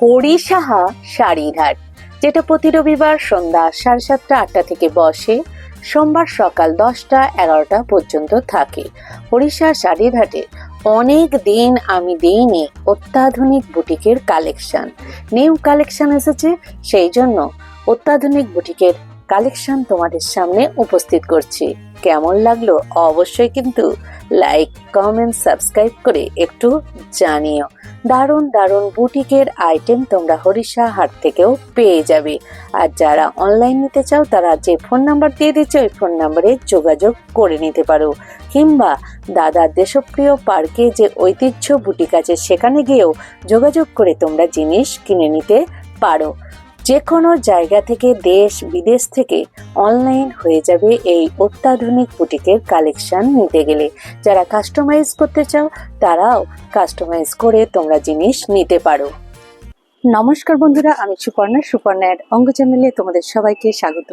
হরিসাহা শাড়ির হাট যেটা প্রতি রবিবার সন্ধ্যা সাড়ে সাতটা, আটটা থেকে বসে, সোমবার সকাল দশটা, এগারোটা পর্যন্ত থাকে। হরিষা শাড়ির হাটে অনেক দিন আমি দিইনি অত্যাধুনিক বুটিকের কালেকশন। নিউ কালেকশন এসেছে, সেই জন্য অত্যাধুনিক বুটিকের কালেকশন তোমাদের সামনে উপস্থিত করছি। কেমন লাগল অবশ্যই কিন্তু লাইক, কমেন্ট, সাবস্ক্রাইব করে একটু জানিও। দারুণ দারুণ বুটিকের আইটেম তোমরা হরিষা হাট থেকেও পেয়ে যাবে। আর যারা অনলাইন নিতে চাও, তারা যে ফোন নাম্বার দিয়ে দিচ্ছে, ওই ফোন নাম্বারে যোগাযোগ করে নিতে পারো। কিংবা দাদার দেশপ্রিয় পার্কে যে ঐতিহ্য বুটিক আছে, সেখানে গিয়েও যোগাযোগ করে তোমরা জিনিস কিনে নিতে পারো। যে কোনো জায়গা থেকে দেশ, বিদেশ থেকে অনলাইন হয়ে যাবে এই অত্যাধুনিক বুটিকের কালেকশন নিতে গেলে। যারা কাস্টমাইজ করতে চাও, তারাও কাস্টমাইজ করে তোমরা জিনিস নিতে পারো। নমস্কার বন্ধুরা, আমি সুপর্ণা। সুপর্ণা সুপর্ণার অঙ্গ চ্যানেলে তোমাদের সবাইকে স্বাগত।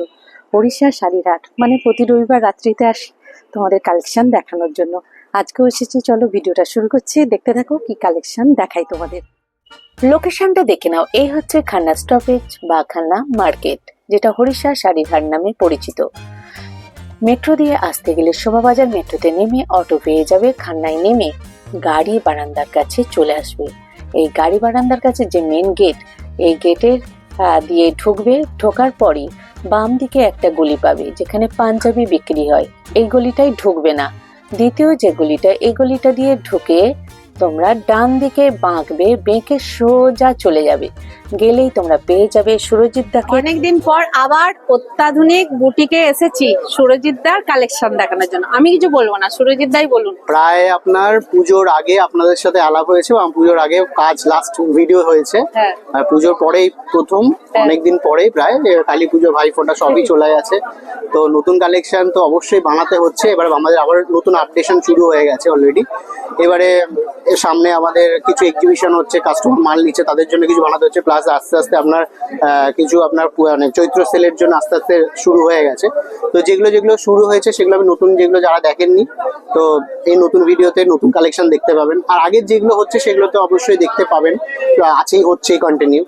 ওড়িশা শাড়ির হাট মানে প্রতি রবিবার রাত্রিতে আসি তোমাদের কালেকশন দেখানোর জন্য। আজকেও এসেছি, চলো ভিডিওটা শুরু করছি। দেখতে থাকো কি কালেকশন দেখাই তোমাদের। লোকেশনটা দেখে নাও। এই হচ্ছে খান্না স্টপেজ বা খান্না মার্কেট যেটা হরিষা শাড়ির হাট নামে পরিচিত। মেট্রো দিয়ে আসতে গেলে শোভাবাজার মেট্রোতে নেমে অটো পেয়ে যাবে খান্নায় নেমে গাড়ি বারান্দার কাছে চলে আসবে। এই গাড়ি বারান্দার কাছে যে মেন গেট এই গেটের দিয়ে ঢুকবে, ঢোকার পরই বাম দিকে একটা গলি পাবে, যেখানে পাঞ্জাবি বিক্রি হয়। এই গলিটাই ঢুকবে না। দ্বিতীয় যে গলিটা, এই গলিটা দিয়ে ঢুকে তোমরা ডান দিকে বাঁকবে বেঁকে সোজা চলে যাবে। গেলেই তোমরা পেয়ে যাবে সুরজিৎ দা অনেকদিন পর আবার অত্যাধুনিক বুটিকে এসেছি সুরজিৎ দার কালেকশন দেখানোর জন্য। আমি কিছু বলব না সুরজিৎ দাই বলুন। প্রায় আপনার পুজোর আগে আপনাদের সাথে আলাপ হয়েছে এবং পুজোর আগে কাজ লাস্ট ভিডিও হয়েছে। হ্যাঁ। আর পুজোর পরেই প্রথম অনেকদিন পরেই প্রায় এ, কালী পুজো ভাই ফোঁটা সবই চলে গেছে। তো নতুন কালেকশন তো অবশ্যই বানাতে হচ্ছে। এবার আমাদের আবার নতুন আপডেশন শুরু হয়ে গেছে অলরেডি এবারে এর সামনে আমাদের কিছু এক্সিবিশন হচ্ছে কাস্টমার মাল নিচ্ছে, তাদের জন্য কিছু বানাতে হচ্ছে প্লাস আস্তে আস্তে আপনার কিছু আপনার মানে চৈত্র সেলের জন্য আস্তে আস্তে শুরু হয়ে গেছে। তো যেগুলো যেগুলো শুরু হয়েছে, সেগুলো আমি নতুন, যেগুলো যারা দেখেননি, তো এই নতুন ভিডিওতে নতুন কালেকশন দেখতে পাবেন। আর আগের যেগুলো হচ্ছে, সেগুলো তো অবশ্যই দেখতে পাবেন। আছেই হচ্ছে কন্টিনিউ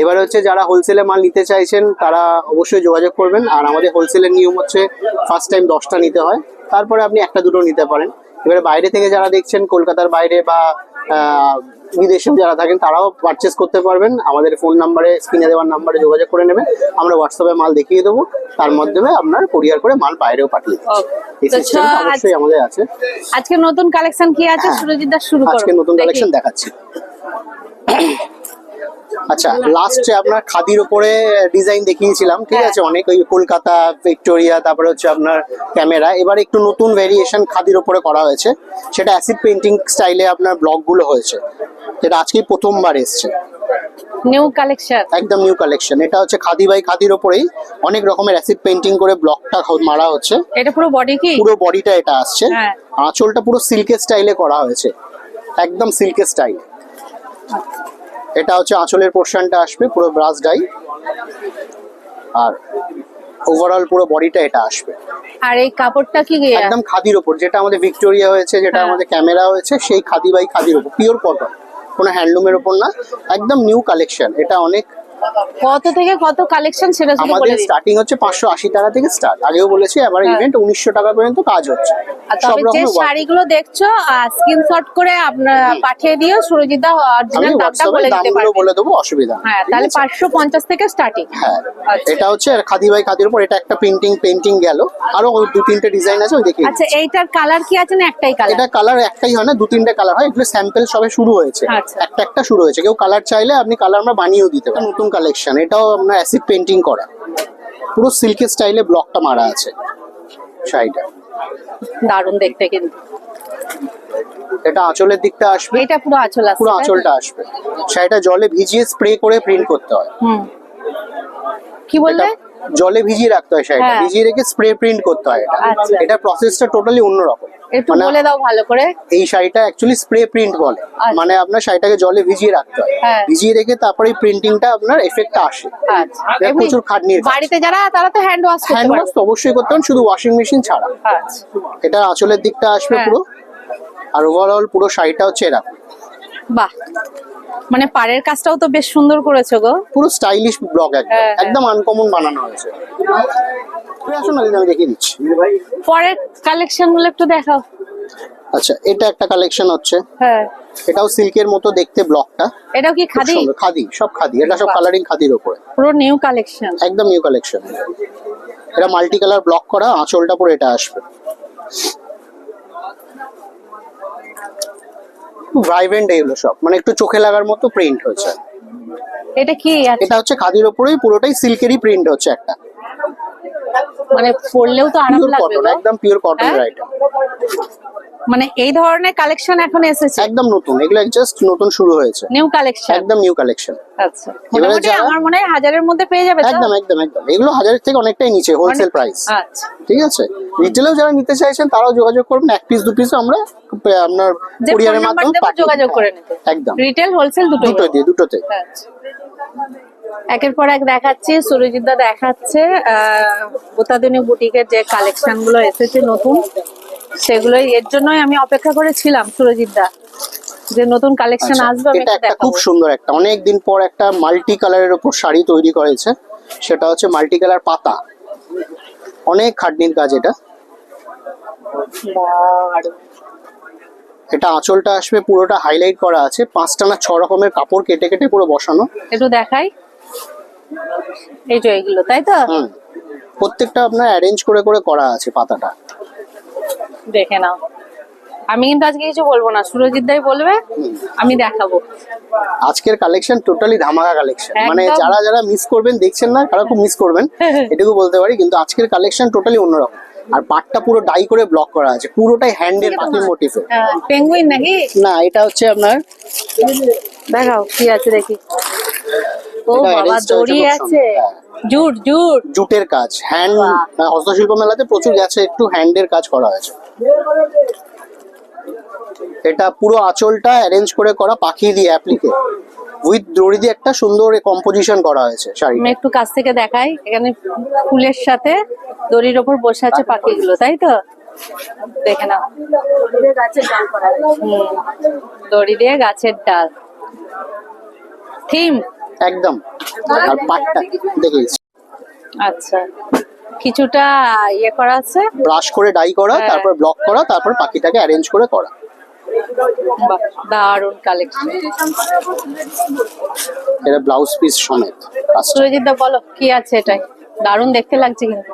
এবার হচ্ছে যারা হোলসেলে মাল নিতে চাইছেন, তারা অবশ্যই যোগাযোগ করবেন। আর আমাদের হোলসেলের নিয়ম হচ্ছে ফার্স্ট টাইম দশটা নিতে হয়। তারপরে আপনি একটা দুটো নিতে পারেন। এবারে বাইরে থেকে যারা দেখছেন কলকাতার বাইরে বা আহ, বিদেশে যারা থাকেন তারাও পারচেস করতে পারবেন। আমাদের ফোন নাম্বারে স্ক্রিনে দেওয়ার নাম্বারে যোগাযোগ করে নেবেন। আমরা হোয়াটসঅ্যাপে মাল দেখিয়ে দেবো। তার মাধ্যমে আপনার কোরিয়ার করে মাল বাইরেও পাঠিয়ে দেবো এই অবশ্যই আমাদের আছে। আজকে নতুন কালেকশন কি আছে? হ্যাঁ। সুরজিৎ দা শুরু করুন। আজকে নতুন কালেকশন দেখাচ্ছি। আচ্ছা লাস্টে আপনার খাদির উপরে ডিজাইন দেখিয়েছিলাম ঠিক হ্যাঁ। আছে? অনেক ওই কলকাতা ভিক্টোরিয়া তারপরে হচ্ছে আপনার ক্যামেরা এবার একটু নতুন ভেরিয়েশন খাদির উপরে করা হয়েছে। সেটা অ্যাসিড পেন্টিং স্টাইলে আপনার ব্লকগুলো হয়েছে। যেটা আজকেই প্রথমবার এসছে। নিউ কালেকশন একদম নিউ কালেকশন এটা হচ্ছে খাদি বাই খাদির অনেক রকমের অ্যাসিড পেন্টিং করে ব্লকটা মারা হচ্ছে। এটা পুরো বডি কি? পুরো বডিটা এটা আসছে। হ্যাঁ। আঁচলটা পুরো সিল্কের স্টাইলে করা হয়েছে। একদম সিল্কের স্টাইল এটা হচ্ছে আঁচলের পোর্শনটা আসবে পুরো ব্রাশ ডাই আর ওভারঅল পুরো বডিটা এটা আসবে। আর এই কাপড়টা কি একদম খাদির উপর যেটা আমাদের ভিক্টোরিয়া হয়েছে যেটা হ্যাঁ। আমাদের ক্যামেরা হয়েছে সেই খাদি বাই খাদির উপর পিওর কটন কোনো হ্যান্ডলুমের উপর না একদম নিউ কালেকশন এটা অনেক কত থেকে কত কালেকশন সেটা শুধু বলে দিন। স্টার্টিং হচ্ছে পাঁচশো আশি টাকা থেকে স্টার্ট আগেও বলেছি হ্যাঁ। ইভেন্ট উনিশশো টাকা পর্যন্ত কাজ হচ্ছে। আর তবে যে শাড়িগুলো দেখছ স্ক্রিনশট করে আপনার পাঠিয়ে দিও সুরজিৎ দা অরিজিনাল দামটা বলে দিতে পারবে। বলে দেবো অসুবিধা হ্যাঁ তাহলে আছে? পাঁচশো পঞ্চাশ থেকে স্টার্টিং হ্যাঁ আচ্ছা। এটা হচ্ছে আর খাদি বাই খাদির উপর এটা একটা পেন্টিং পেইন্টিং গেল। আরও দু তিনটে ডিজাইন আছে ওই দেখি আচ্ছা এইটার কালার কি আছে না একটাই কালার এটা কালার একটাই হয় না দু তিনটে কালার হয় এগুলো স্যাম্পল সবে শুরু হয়েছে। আচ্ছা। একটা একটা শুরু হয়েছে। কেউ কালার চাইলে আপনি কালার আমরা বানিয়েও দিতে পারেন। নতুন কালেকশন এটাও আপনার অ্যাসিড পেন্টিং করা। পুরো সিল্কের স্টাইলে ব্লকটা মারা আছে শাড়িটা। দারুণ দেখতে কিন্তু। এটা আঁচলের দিকটা আসবে। এটা পুরো আঁচল আছে পুরো আঁচলটা আসবে। শাড়িটা জলে ভিজিয়ে স্প্রে করে প্রিন্ট করতে হয়। হুম। কি বললে? জলে ভিজিয়ে রাখতে হয় শাড়িটা। হ্যাঁ। ভিজিয়ে রেখে স্প্রে প্রিন্ট করতে হয় এটা। আচ্ছা। এটা প্রসেসটা টোটালি অন্যরকম। একটু মানে বলে দাও ভালো করে। এই শাড়িটা অ্যাকচুয়ালি স্প্রে প্রিন্ট বলে। আচ্ছা। মানে আপনার শাড়িটাকে জলে ভিজিয়ে রাখতে হয়। হ্যাঁ। ভিজিয়ে রেখে তারপরে প্রিন্টিংটা আপনার এফেক্টটা আসে। আচ্ছা। প্রচুর খাটনি বাড়িতে যারা তারা তো হ্যান্ড ওয়াশ করতে হ্যান্ড ওয়াশ তো অবশ্যই করতে হবে শুধু ওয়াশিং মেশিন ছাড়া। আচ্ছা। এটা আঁচলের দিকটা আসবে হ্যাঁ। পুরো। আর ওভারঅল পুরো শাড়িটা হচ্ছে এরকম। বাহ। মানে পাড়ের কাজটাও তো বেশ সুন্দর করেছ গো। পুরো স্টাইলিশ ব্লক একদম। হ্যাঁ, হ্যাঁ। একদম আনকমন বানানো হয়েছে। আমি দেখিয়ে দিচ্ছি। পরের কালেকশনগুলো একটু দেখাও। আচ্ছা এটা একটা কালেকশন হচ্ছে। হ্যাঁ। এটাও সিল্কের মতো দেখতে ব্লকটা এটাও কি খাদি? খাদি সব খাদি। এটা সব কালারিং খাদির উপরে। পুরো নিউ কালেকশন একদম নিউ কালেকশন এটা মাল্টি কালার ব্লক করা আঁচলটা পরে এটা আসবে। ভাইব্রেন্ট এগুলো সব। মানে একটু চোখে লাগার মতো প্রিন্ট হয়েছে। এটা কি এটা হচ্ছে খাদির উপরেই পুরোটাই সিল্কেরই প্রিন্ট হচ্ছে একটা। মানে পরলেও তো আরাম লাগবে কটন একদম পিওর কটন হ্যাঁ? মানে এই ধরনের কালেকশন এখন এসেছে? একদম নতুন এগুলো জাস্ট নতুন শুরু হয়েছে। নিউ কালেকশন একদম নিউ কালেকশন আচ্ছা মোটামুটি আমার মনে হয় হাজারের মধ্যে পেয়ে যাবে একদম একদম একদম। এগুলো হাজারের থেকে অনেকটাই নিচে হোলসেল প্রাইস আচ্ছা। ঠিক আছে? রিটেলেও যারা নিতে চাইছেন তারাও যোগাযোগ করবেন। এক পিস দু পিস আমরা আপনার কুরিয়ারের মাধ্যমে যোগাযোগ করে নিতে। একদম। রিটেল হোলসেল দুটো দুটো দিয়ে দুটোতে। আচ্ছা। একের পর এক দেখাচ্ছি সুরজিৎ দা দেখাচ্ছে বোতাদিনী বুটিকের যে কালেকশনগুলো এসেছে নতুন। সেগুলো এর জন্যই আমি অপেক্ষা করেছিলাম সুরজিৎ দা যে নতুন কালেকশন আচ্ছা, আসবে আমি এটা একটু খুব সুন্দর একটা অনেক দিন পর একটা মাল্টি কালারের উপর শাড়ি তৈরি করেছে সেটা হচ্ছে মাল্টি কালার পাতা। অনেক খাটনির কাজ এটা। এটা আঁচলটা আসবে পুরোটা হাইলাইট করা আছে পাঁচটা না ছ রকমের কাপড় কেটে কেটে পুরো বসানো। একটু দেখাই। এই যে এইগুলো তাই তো? প্রত্যেকটা আপনার অ্যারেঞ্জ করে করে করা আছে পাতাটা। দেখে নাও। আমি কিন্তু আজকে কিছু বলব না। সুরজিৎ দাই বলবে আমি দেখাবো। আজকের কালেকশন টোটালি ধামাকা কালেকশন মানে যারা যারা মিস করবেন দেখছেন না তারা খুব মিস করবেন। এটুকু বলতে পারি কিন্তু আজকের কালেকশন টোটালি অন্যরকম। আর পাটটা পুরো ডাই করে ব্লক করা আছে। পুরোটাই হ্যান্ডের পাখির মোটিফে পেঙ্গুইন নাকি? না এটা হচ্ছে আপনার দেখাও কি আছে দেখি। ও বাবা দড়ি আছে। Jute jute. জুটের কাজ। হ্যান্ড। হস্তশিল্প মেলাতে প্রচুর গেছে একটু হ্যান্ডের কাজ করা হয়েছে এটা পুরো আঁচলটা অ্যারেঞ্জ করে করা পাখি দিয়ে অ্যাপ্লিকে উইথ দড়ি দিয়ে একটা সুন্দর কম্পোজিশন করা হয়েছে শাড়ি আমি একটু কাছ থেকে দেখাই। এখানে ফুলের সাথে দড়ির ওপর বসে আছে পাখিগুলো তাই তো? দেখে নাও। দড়ি দিয়ে গাছের ডাল। থিম? একদম। আর পাটটা দেখে আচ্ছা। কিছুটা ইয়ে করা আছে। ব্রাশ করে ডাই করা হ্যাঁ। তারপর ব্লক করা তারপর পাখিটাকে অ্যারেঞ্জ করে করা। দারুণ কালেকশন এটা ব্লাউজ পিস সমেত। সুরজিৎ দা বলো কি আছে এটাই দারুণ দেখতে লাগছে কিন্তু।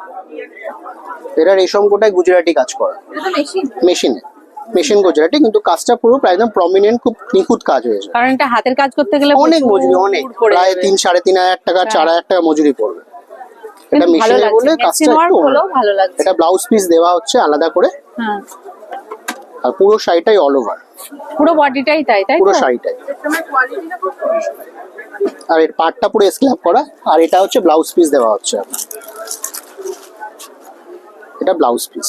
এটা রেশম কোটায় গুজরাটি কাজ করা। মেশিনে মেশিন গুজরাটি কিন্তু কাজটা পুরো প্রায় একদম প্রমিনেন্ট খুব নিখুঁত কাজ হয়েছে। কারণ এটা হাতের কাজ করতে গেলে অনেক মজুরি অনেক। প্রায় তিন সাড়ে তিন হাজার টাকা চার হাজার টাকা মজুরি পড়বে। এটা মেশিনে বলে কাজটা একটু ভালো লাগছে। এটা ব্লাউজ পিস দেওয়া হচ্ছে আলাদা করে। হ্যাঁ। আর পুরো শাড়িটাই অল ওভার পুরো বডিটাই তাই তাই পুরো শাড়িটাই। আর এর পাটটা পুরো স্ল্যাব করা। আর এটা হচ্ছে ব্লাউজ পিস দেওয়া হচ্ছে। আপনার। এটা ব্লাউজ পিস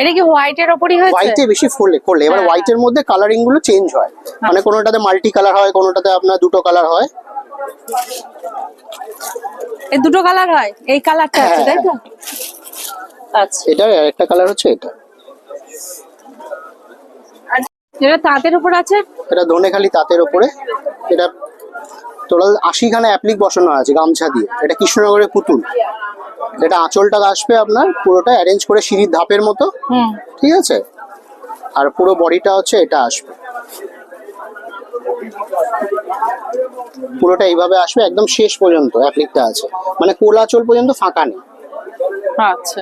এটা কি হোয়াইটের ওপরই হয়েছে? হোয়াইটে বেশি ফোলে করলে এবার হ্যাঁ। হোয়াইটের মধ্যে কালারিংগুলো চেঞ্জ হয়। মানে কোনোটাতে মাল্টি কালার হয় কোনোটাতে আপনার দুটো কালার হয়। এই দুটো কালার হয়। এই কালারটা আছে হ্যাঁ, তাই তো আচ্ছা। এটার একটা কালার হচ্ছে এটা। যেটা তাঁতের উপর আছে? এটা ধনেখালি তাঁতের ওপরে এটা টোটাল আশিখানা অ্যাপ্লিক বসানো আছে গামছা দিয়ে। এটা কৃষ্ণনগরের পুতুল। এটা আঁচলটা আসবে আপনার পুরোটা অ্যারেঞ্জ করে সিঁড়ির ধাপের মতো। ঠিক আছে? আর পুরো বডিটা হচ্ছে এটা আসবে। পুরোটা এইভাবে আসবে একদম শেষ পর্যন্ত অ্যাপ্লিকটা আছে। মানে কোলাচল পর্যন্ত ফাঁকা নেই। আচ্ছা।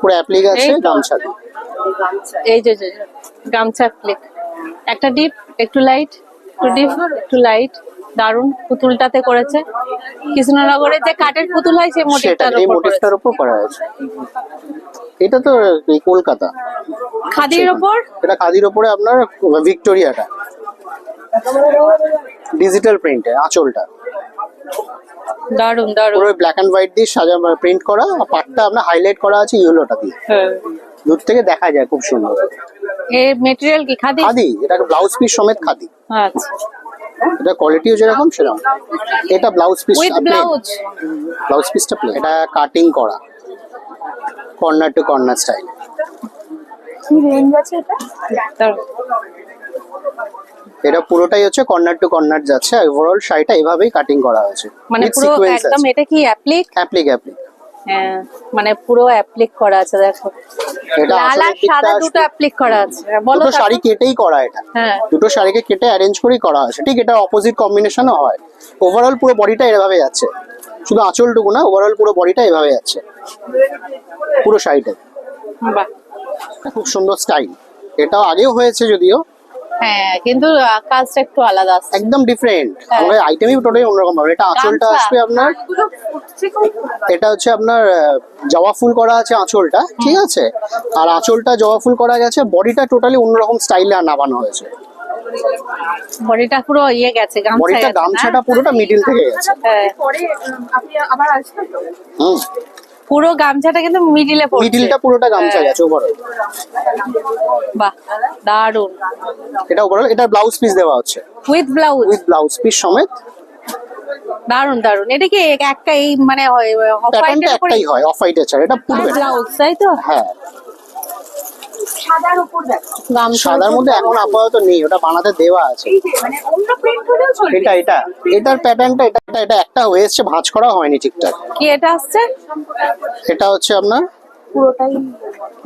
পুরো অ্যাপ্লিক আছে গামছা এই যে গামছা ক্লিক একটা ডিপ একটু লাইট একটু ডিপ একটু লাইট দারুণ পুতুলটাতে করেছে। কৃষ্ণনগরের যে কাঠের পুতুল হয় সেই মোটিভটার উপর মোটিভটার উপর করা আছে এটা তো কলকাতা। খাদির ওপর? এটা খাদির ওপরে আপনার ভিক্টোরিয়াটা। ডিজিটাল প্রিন্টে আঁচলটা। দারুণ দারুণ পুরো ব্ল্যাক এন্ড হোয়াইট দিয়ে সাজা প্রিন্ট করা আর পাটটা আপনার হাইলাইট করা আছে ইয়েলোটা দিয়ে। হ্যাঁ। দূর থেকে দেখা যায় খুব সুন্দর। এর মেটেরিয়াল কি খাদি? খাদি এটাকে ব্লাউজ পিস সমেত খাদি। আচ্ছা। এটা কোয়ালিটিও যেরকম সেরকম। এটা ব্লাউজ পিস ব্লাউজ পিসটা প্লেন এটা কাটিং করা। Corner to corner style. কি রেঞ্জ আছে এটা? এটা পুরোটাই হচ্ছে কর্নার টু কর্নার যাচ্ছে ওভারঅল শাড়িটা এভাবেই কাটিং করা হয়েছে। মানে পুরো একদম এটা কি অ্যাপ্লিক অ্যাপ্লিক অ্যাপ্লিক হ্যাঁ মানে পুরো অ্যাপ্লিক করা আছে দেখো। এটা লাল আর সাদা দুটো অ্যাপ্লিক করা আছে হ্যাঁ, বলো দুটো শাড়ি কেটেই করা এটা। হ্যাঁ। দুটো শাড়িকে কেটে অ্যারেঞ্জ করেই করা হয়েছে ঠিক এটা অপোজিট কম্বিনেশনও হয়। ওভারঅল পুরো বডিটা এভাবে যাচ্ছে। শুধু আঁচলটুকু না ওভারঅল পুরো বডিটা এভাবে যাচ্ছে। পুরো শাড়িটা বাহ। খুব সুন্দর স্টাইল। এটাও আগেও হয়েছে যদিও। হ্যাঁ কিন্তু কাজটা একটু আলাদা আসছে একদম ডিফারেন্ট। আমাদের আইটেমই টোটালি অন্যরকম হবে। এটা আঁচলটা আসবে আপনার এটা হচ্ছে আপনার জবা ফুল করা আছে আঁচলটা ঠিক আছে? আর আঁচলটা জবা ফুল করা গেছে বডিটা টোটালি অন্যরকম স্টাইলে নামানো হয়েছে। বডিটা পুরো ইয়ে গেছে গামছা বডিটা গামছাটা পুরোটা মিডিল থেকে গেছে। হ্যাঁ পরে আপনি আবার আসবেন তো? হুম। পুরো গামছাটা কিন্তু মিডিলে পড়ছে। মিডিলটা পুরোটা গামছা হ্যাঁ। গেছে ওভারঅল বাহ দারুণ এটা ওভারঅল এটা ব্লাউজ পিস দেওয়া হচ্ছে। With blouse with blouse piece সমেত। দারুণ দারুণ এটা কি একটা এই মানে অফ হোয়াইট একটাই হয় অফ হোয়াইট ছাড়া। এটা পুরো ব্লাউজ তাই তো? হ্যাঁ। সাদার উপর দেখো। সাদার মধ্যে এখন আপাতত নেই ওটা বানাতে দেওয়া আছে। মানে অন্য প্রিন্ট হলেও চলবে। এটা এটা এটার প্যাটার্নটা এটা এটা- এটা একটা হয়ে এসছে ভাঁজ করা হয়নি ঠিকঠাক। কি এটা আসছে? এটা হচ্ছে আপনার পুরোটাই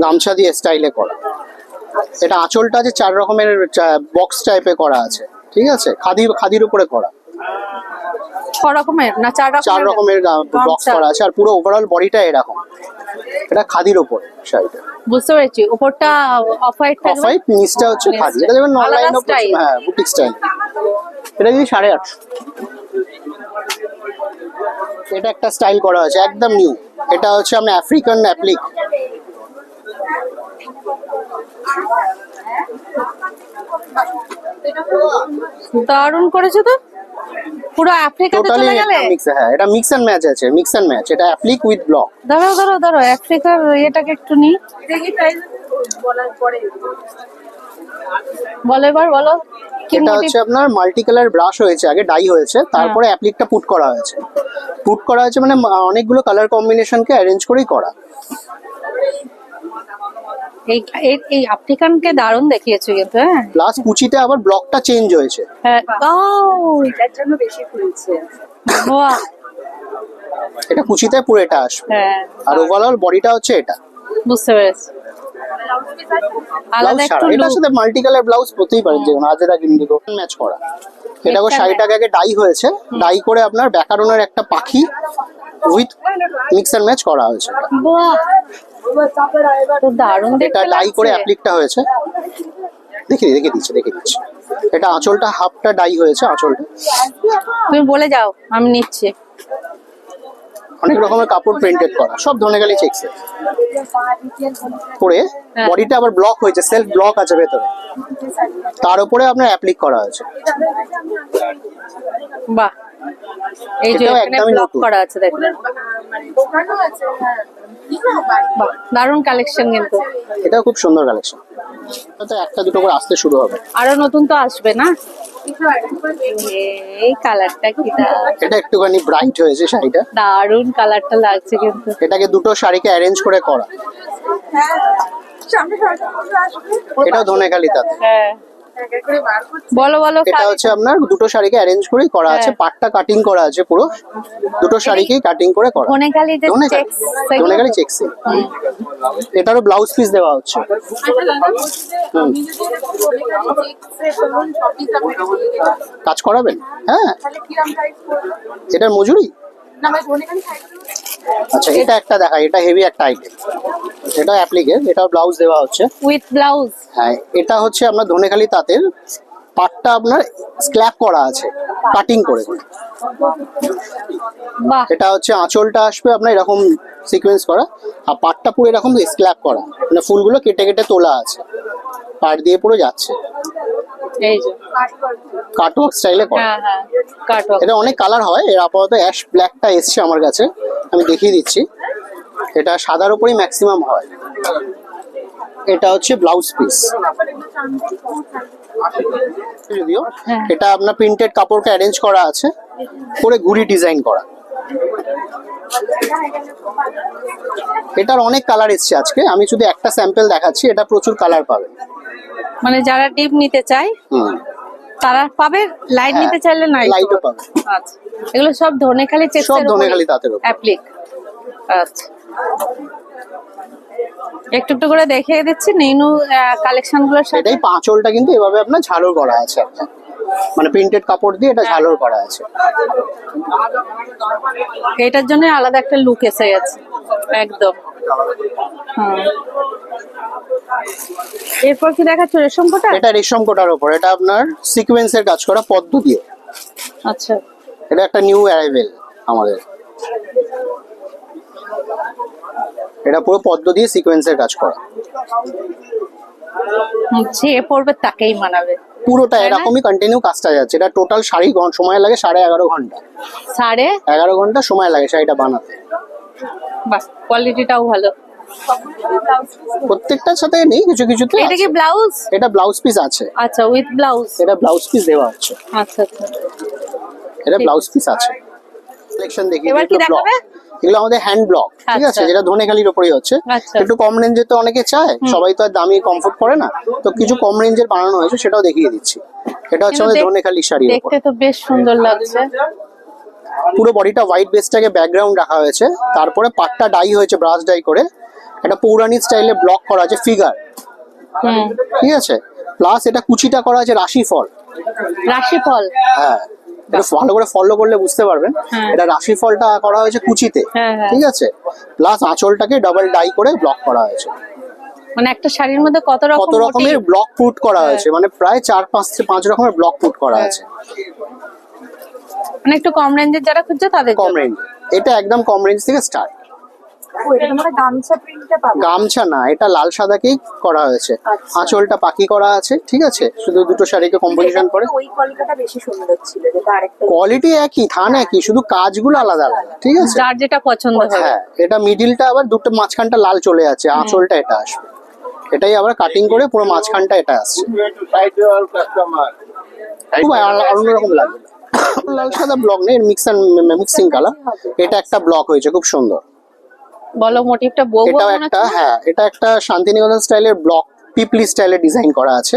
গামছা দিয়ে স্টাইলে করা। এটা আঁচলটা আছে চার রকমের বক্স টাইপে করা আছে ঠিক আছে? খাদি খাদির উপরে করা। ছ রকমের না চার রকমের? চার রকমের বক্স করা আছে আর পুরো ওভারঅল বডিটা এরকম। এটা খাদির উপর শাড়িটা। বুঝতে পেরেছি। উপরটা অফ হোয়াইট অফ হোয়াইট নিচটা হচ্ছে খাদি এটা যেমন অনলাইনে। হ্যাঁ বুটিক স্টাইল এটা যদি সাড়ে আটশো। এটা একটা স্টাইল করা আছে একদম নিউ এটা হচ্ছে আপনার আফ্রিকান অ্যাপ্লিক দারুণ করেছ তো। পুরো আফ্রিকাতে চলে গেলে? মিক্স হ্যাঁ এটা মিক্স অ্যান্ড ম্যাচ আছে মিক্স অ্যান্ড ম্যাচ এটা অ্যাপ্লিক উইথ ব্লক দাঁড়াও দাঁড়াও দাঁড়াও আফ্রিকার এটাকে একটু নি। কি প্রাইস বলার পরে। বলো এবার বলো। এটা হচ্ছে আপনার মাল্টি কালার ব্রাশ হয়েছে আগে ডাই হয়েছে তারপরে অ্যাপ্লিকটা পুট করা হয়েছে। পুট করা হয়েছে মানে অনেকগুলো কালার কম্বিনেশনকে অ্যারেঞ্জ করেই করা। এই এই- আফ্রিকানকে দারুণ দেখিয়েছো কিন্তু হ্যাঁ? প্লাস কুচিতে আবার ব্লকটা চেঞ্জ হয়েছে। হ্যাঁ। ও এটার জন্য বেশি ফুলছে। বাহ! এটা কুচিতে পুরো এটা আসবে। হ্যাঁ। আর ওভারঅল বডিটা হচ্ছে এটা। বুঝতে পেরেছি। আলাদা একটু এটার সাথে মাল্টি কালার ব্লাউজ হতেই পারে যে কোনো আজেরা ইন্ডিগো ম্যাচ করা শাড়িটাকে আগে ডাই হয়েছে। ডাই করে আপনার ব্যাকারনের একটা পাখি উইথ মিক্স অ্যান্ড ম্যাচ করা হয়েছে। দারুণ এটা ডাই করে অ্যাপ্লিকটা হয়েছে। দেখে দেখে দিচ্ছি দেখে দিচ্ছি। এটা আঁচলটা হাফটা ডাই হয়েছে আঁচলটা। তুমি বলে যাও আমি নিচ্ছি। অনেক রকমের কাপড় প্রিন্টেড করা সব ধরনের গেলে চেকসে করে হ্যাঁ। বডিটা আবার ব্লক হয়েছে সেলফ ব্লক আছে ভেতরে। তার উপরে আপনার অ্যাপ্লিক করা হয়েছে। বাহ। এই যে এখানে ব্লক করা আছে দেখুন। মানে হ্যাঁ দারুণ কালেকশন কিন্তু। এটাও খুব সুন্দর কালেকশন তো একটা দুটো করে আসতে শুরু হবে। আরও নতুন তো আসবে না। এই কালারটা কি এটা একটুখানি ব্রাইট হয়েছে শাড়িটা। দারুণ কালারটা লাগছে কিন্তু। এটাকে দুটো শাড়িকে অ্যারেঞ্জ করে করা। হ্যাঁ ধনেখালি তাতে হ্যাঁ। করে বলো বলো এটা হচ্ছে আপনার দুটো শাড়িকে অ্যারেঞ্জ করেই করা আছে হ্যাঁ। পাটটা কাটিং করা আছে পুরো। দুটো শাড়িকেই কাটিং করে করা। ধনেখালি যে ধনেখালি? চেকসি এটারও ব্লাউজ পিস দেওয়া হচ্ছে। কাজ করাবেন? হ্যাঁ। এটার মজুরি? আচ্ছা এটা একটা দেখা এটা হেভি একটা আইটেম এটা অ্যাপ্লিকের এটা ব্লাউজ দেওয়া হচ্ছে। উইথ ব্লাউজ হ্যাঁ এটা হচ্ছে আপনার ধনেখালি তাঁতের। পাটটা আপনার স্ক্ল্যাপ করা আছে কাটিং করে। বাহ। এটা হচ্ছে আঁচলটা আসবে আপনার এরকম সিকোয়েন্স করা আর পাটটা পুরো এরকম স্ক্ল্যাপ করা। মানে ফুলগুলো কেটে কেটে তোলা আছে। পাট দিয়ে পুরো যাচ্ছে। কাটওয়ার্ক স্টাইলে করা। হ্যাঁ হ্যাঁ। এটা অনেক কালার হয় এর আপাতত অ্যাশ ব্ল্যাকটা এসছে আমার কাছে। আমি দেখিয়ে দিচ্ছি। এটা সাদার উপরেই ম্যাক্সিমাম হয়। এটা হচ্ছে ব্লাউজ পিস যদিও হ্যাঁ। এটা আপনার প্রিন্টেড কাপড়কে অ্যারেঞ্জ করা আছে করে ঘুড়ি ডিজাইন করা। এটার অনেক কালার এসছে আজকে। আমি শুধু একটা স্যাম্পল দেখাচ্ছি এটা প্রচুর কালার পাবে। মানে যারা ডিপ নিতে চায় হুম। তারা পাবে? লাইট হ্যাঁ, নিতে চাইলে না লাইটও পাবে। আচ্ছা। এগুলো সব ধনেখালি চেক সব ধনেখালি তাঁতের উপর। অ্যাপ্লিক আচ্ছা। একটু একটু করে দেখিয়ে দিচ্ছি নেনু কালেকশনগুলোর সাথে। এই পাঁচলটা কিন্তু এভাবে আপনার ঝাড়ু করা আছে একটা মানে প্রিন্টেড কাপড় দিয়ে এটা ঝালর করা আছে। এটার জন্য আলাদা একটা লুক এসে গেছে একদম। হ্যাঁ এরপর কি দেখাচ্ছ রেশম কোটা? এটা রেশম কোটার উপর এটা আপনার সিকোয়েন্সের কাজ করা পদ্ম দিয়ে। আচ্ছা। এটা একটা নিউ অ্যারাইভেল আমাদের। এটা পুরো পদ্ম দিয়ে সিকোয়েন্সের কাজ করা। যে পড়বে তাকেই মানাবে। পুরোটা এরকমই কন্টিনিউ কাজটা যাচ্ছে। এটা টোটাল শাড়ি সময় লাগে সাড়ে এগারো ঘণ্টা। সাড়ে? এগারো ঘণ্টা সময় লাগে শাড়িটা বানাতে। বাস কোয়ালিটিটাও ভালো। প্রত্যেকটার সাথে নেই কিছু কিছুতে এটা কি ব্লাউজ এটা ব্লাউজ পিস আছে। আচ্ছা উইথ ব্লাউজ এটা ব্লাউজ পিস দেওয়া হচ্ছে আচ্ছা আচ্ছা। এটা ব্লাউজ পিস আছে। কালেকশন দেখি এবার কি দেখাবে? এগুলো আমাদের হ্যান্ড ব্লক ঠিক আছে? আচ্ছা। যেটা ধনেখালির উপরেই হচ্ছে। আচ্ছা। একটু কম রেঞ্জে তো অনেকে চায় সবাই তো আর দামি কমফোর্ট করে না। তো কিছু কম রেঞ্জের বানানো হয়েছে সেটাও দেখিয়ে দিচ্ছি। এটা হচ্ছে আমাদের ধনেখালি উপর দেখতে তো বেশ সুন্দর লাগছে। পুরো বডিটা হোয়াইট বেসটাকে ব্যাকগ্রাউন্ড রাখা হয়েছে। তারপরে পাটটা ডাই হয়েছে ব্রাশ ডাই করে। একটা পৌরাণিক স্টাইলে ব্লক করা আছে ফিগার ঠিক আছে? প্লাস এটা কুচিটা করা আছে রাশিফল। রাশিফল। হ্যাঁ। এটা ভালো করে ফলো করলে বুঝতে পারবেন। এটা এটা রাশিফলটা করা হয়েছে কুচিতে হ্যাঁ, হ্যাঁ। ঠিক আছে? প্লাস আঁচলটাকে ডাবল ডাই করে ব্লক করা হয়েছে। মানে একটা শাড়ির মধ্যে কত রকম কত রকমের ব্লক ফুট করা হ্যাঁ। হয়েছে মানে প্রায় চার পাঁচ থেকে পাঁচ রকমের ব্লক ফুট করা হ্যাঁ। আছে। মানে একটু কম রেঞ্জের যারা খুঁজছে তাদের কম রেঞ্জ এটা একদম কম রেঞ্জ থেকে স্টার্ট গামছা না এটা লাল সাদাকেই করা হয়েছে। আচ্ছা। আঁচলটা পাখি করা আছে ঠিক আছে? শুধু দুটো শাড়িকে কম্পোজিশন করে। ওই কলিকাটা বেশি সুন্দর ছিল যেটা আরেকটা কোয়ালিটি একই থান একই শুধু কাজগুলো আলাদা আলাদা ঠিক আছে? যার যেটা পছন্দ হ্যাঁ এটা মিডিলটা আবার দুটো মাঝখানটা লাল চলে যাচ্ছে আঁচলটা এটা আসবে। এটাই আবার কাটিং করে পুরো মাঝখানটা এটা আসছে। খুব অন্যরকম লাগবে লাল সাদা ব্লক নেই মিক্স মিক্সিং কালার এটা একটা ব্লক হয়েছে খুব সুন্দর। বলো মোটিভটা বউ এটাও একটা হ্যাঁ এটা একটা শান্তিনিকেতন স্টাইলের ব্লক পিপলি স্টাইলের ডিজাইন করা আছে।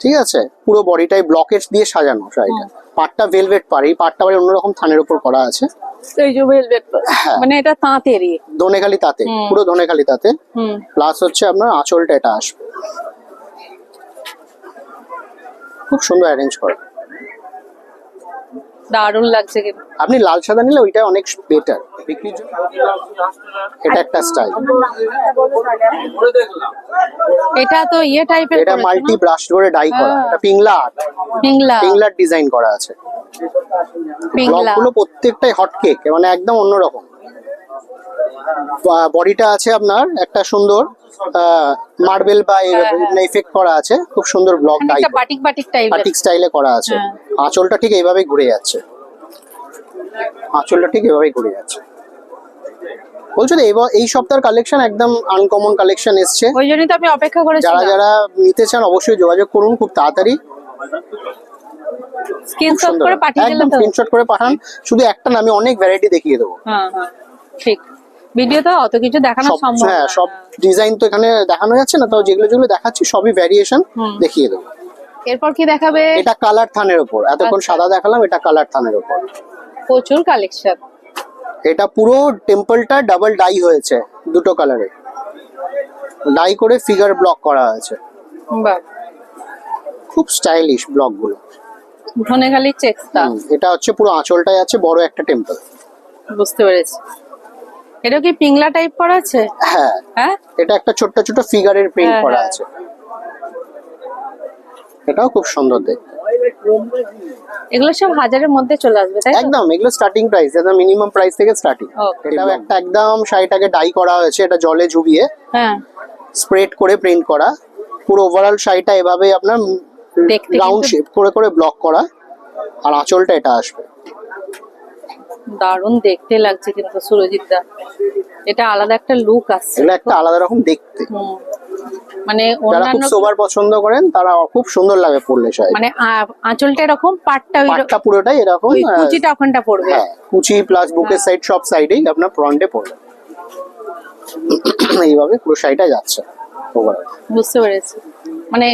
ঠিক আছে? পুরো বডিটাই ব্লকেট দিয়ে সাজানো শাড়িটা। পাটটা ভেলভেট পার এই পাটটা আবার অন্যরকম থানের উপর করা আছে। এই যে ভেলভেট হ্যাঁ। মানে এটা তাঁতেরই। ধনেখালি তাতে। পুরো ধনেখালি তাতে। হুম। প্লাস হচ্ছে আপনার আঁচলটা এটা আসবে। খুব সুন্দর অ্যারেঞ্জ করা। দারুণ লাগছে কিন্তু। আপনি লাল সাদা নিলে ওইটা অনেক বেটার বিক্রির জন্য এটা একটা স্টাইল এটা তো ইয়ে টাইপের এটা মাল্টি ব্রাশ করে ডাই করা। হ্যাঁ। এটা পিংলা আর্ট পিংলা। পিংলার ডিজাইন করা আছে। পিংলা। গুলো প্রত্যেকটাই হট কেক মানে একদম অন্যরকম। বডিটা আছে আপনার একটা সুন্দর মার্বেল বা এফেক্ট করা আছে খুব সুন্দর ব্লক একটা বাটিক বাটিক টাইপের বাটিক স্টাইলে করা আছে। হ্যাঁ। আঁচলটা ঠিক এইভাবেই ঘুরে যাচ্ছে। আঁচলটা ঠিক এইভাবেই ঘুরে যাচ্ছে। বলছো তো এই সপ্তাহের কালেকশন একদম আনকমন কালেকশন এসছে। ওই জন্যই তো আমি অপেক্ষা যারা যারা নিতে চান অবশ্যই যোগাযোগ করুন খুব তাড়াতাড়ি। স্ক্রিনশট করে পাঠিয়ে স্ক্রিনশট করে পাঠান। শুধু একটা না আমি অনেক ভ্যারাইটি দেখিয়ে দেবো। হ্যাঁ হ্যাঁ। ঠিক। ভিডিওতে অত কিছু দেখানো সম্ভব হ্যাঁ সব ডিজাইন তো এখানে দেখানো যাচ্ছে না তো যেগুলো যেগুলো দেখাচ্ছি সবই ভ্যারিয়েশন দেখিয়ে দেবো। এরপর কি দেখাবে? এটা কালার থানের উপর। এতক্ষণ আচ্ছা। সাদা দেখালাম এটা কালার থানের উপর। প্রচুর কালেকশন এটা পুরো টেম্পলটা ডাবল ডাই হয়েছে দুটো কালারে ডাই করে ফিগার ব্লক করা হয়েছে। বাহ। খুব স্টাইলিশ ব্লকগুলো। ধনেখালি চেকসটা হুম, এটা হচ্ছে পুরো আঁচলটাই আছে বড় একটা টেম্পল বুঝতে পেরেছি। এটা কি পিংলা টাইপ করা আছে? হ্যাঁ। হ্যাঁ? এটা একটা ছোট্ট ছোট ফিগারের প্রিন্ট হ্যাঁ, করা হ্যাঁ। আছে। এটাও খুব সুন্দর দেখতে। এগুলো সব হাজারের মধ্যে চলে আসবে তাই একদম এগুলো স্টার্টিং প্রাইস এটা মিনিমাম প্রাইস থেকে স্টার্টিং এটাও একটা একদম শাড়িটাকে ডাই করা হয়েছে এটা জলে ঝুবিয়ে। হ্যাঁ। স্প্রেড করে প্রিন্ট করা। পুরো ওভারঅল শাড়িটা এভাবে আপনার রাউন্ড শেপ করে করে ব্লক করা। আর আঁচলটা এটা আসবে। দারুণ দেখতে লাগছে কিন্তু সুরজিৎ দা। এটা আলাদা একটা লুক আসছে। এগুলো একটা আলাদা রকম দেখতে। মানে যারা খুব সোবার পছন্দ করেন তারা খুব সুন্দর লাগে পরলে শাড়ি। মানে আঁচলটা এরকম পাটটা পাটটা পুরোটাই এরকম কুচিটা ওখানটা পড়বে। হ্যাঁ কুচি প্লাস বুকের সাইড সব সাইডেই আপনার ফ্রন্টে পড়বে। এইভাবে পুরো শাড়িটা যাচ্ছে। বুঝতে পেরেছি। মানে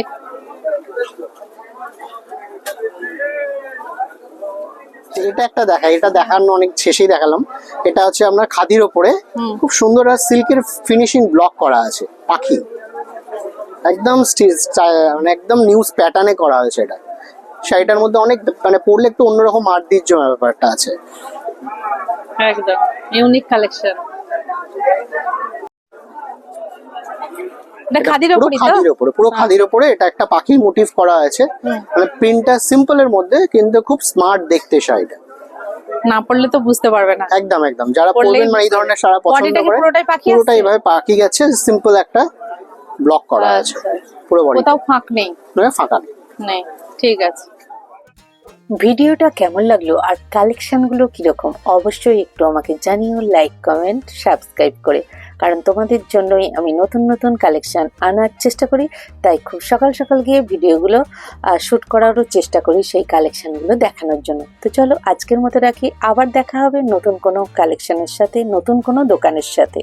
এটা একটা দেখা এটা দেখানো অনেক শেষেই দেখালাম। এটা হচ্ছে আপনার খাদির ওপরে। খুব সুন্দর আর সিল্কের ফিনিশিং ব্লক করা আছে পাখি। একদম মানে একদম নিউজ প্যাটার্নে করা হয়েছে এটা। শাড়িটার মধ্যে অনেক মানে পরলে একটু অন্যরকম আর্দির জন্য ব্যাপারটা আছে। একদম ইউনিক কালেকশন এটা খাদির পুরো খাদির ওপরে পুরো খাদির ওপরে এটা একটা পাখির মোটিভ করা আছে। মানে প্রিন্টটা সিম্পল এর মধ্যে কিন্তু খুব স্মার্ট দেখতে শাড়িটা। না পড়লে তো বুঝতে পারবে না। একদম একদম। যারা পরবেন মানে এই ধরনের সারা পছন্দ করে পুরোটাই পাখি পুরোটাই এভাবে পাখি গেছে সিম্পল একটা ব্লক করা আছে। আচ্ছা। পুরো বডি কোথাও ফাঁক নেই। ফাঁকা নেই। নেই। ঠিক আছে। ভিডিওটা কেমন লাগল আর কালেকশনগুলো কীরকম? অবশ্যই একটু আমাকে জানিও লাইক কমেন্ট সাবস্ক্রাইব করে। কারণ তোমাদের জন্যই আমি নতুন নতুন কালেকশন আনার চেষ্টা করি, তাই খুব সকাল সকাল গিয়ে ভিডিওগুলো শ্যুট করারও চেষ্টা করি সেই কালেকশানগুলো দেখানোর জন্য। তো চলো আজকের মতো রাখি, আবার দেখা হবে নতুন কোনো কালেকশনের সাথে, নতুন কোনো দোকানের সাথে।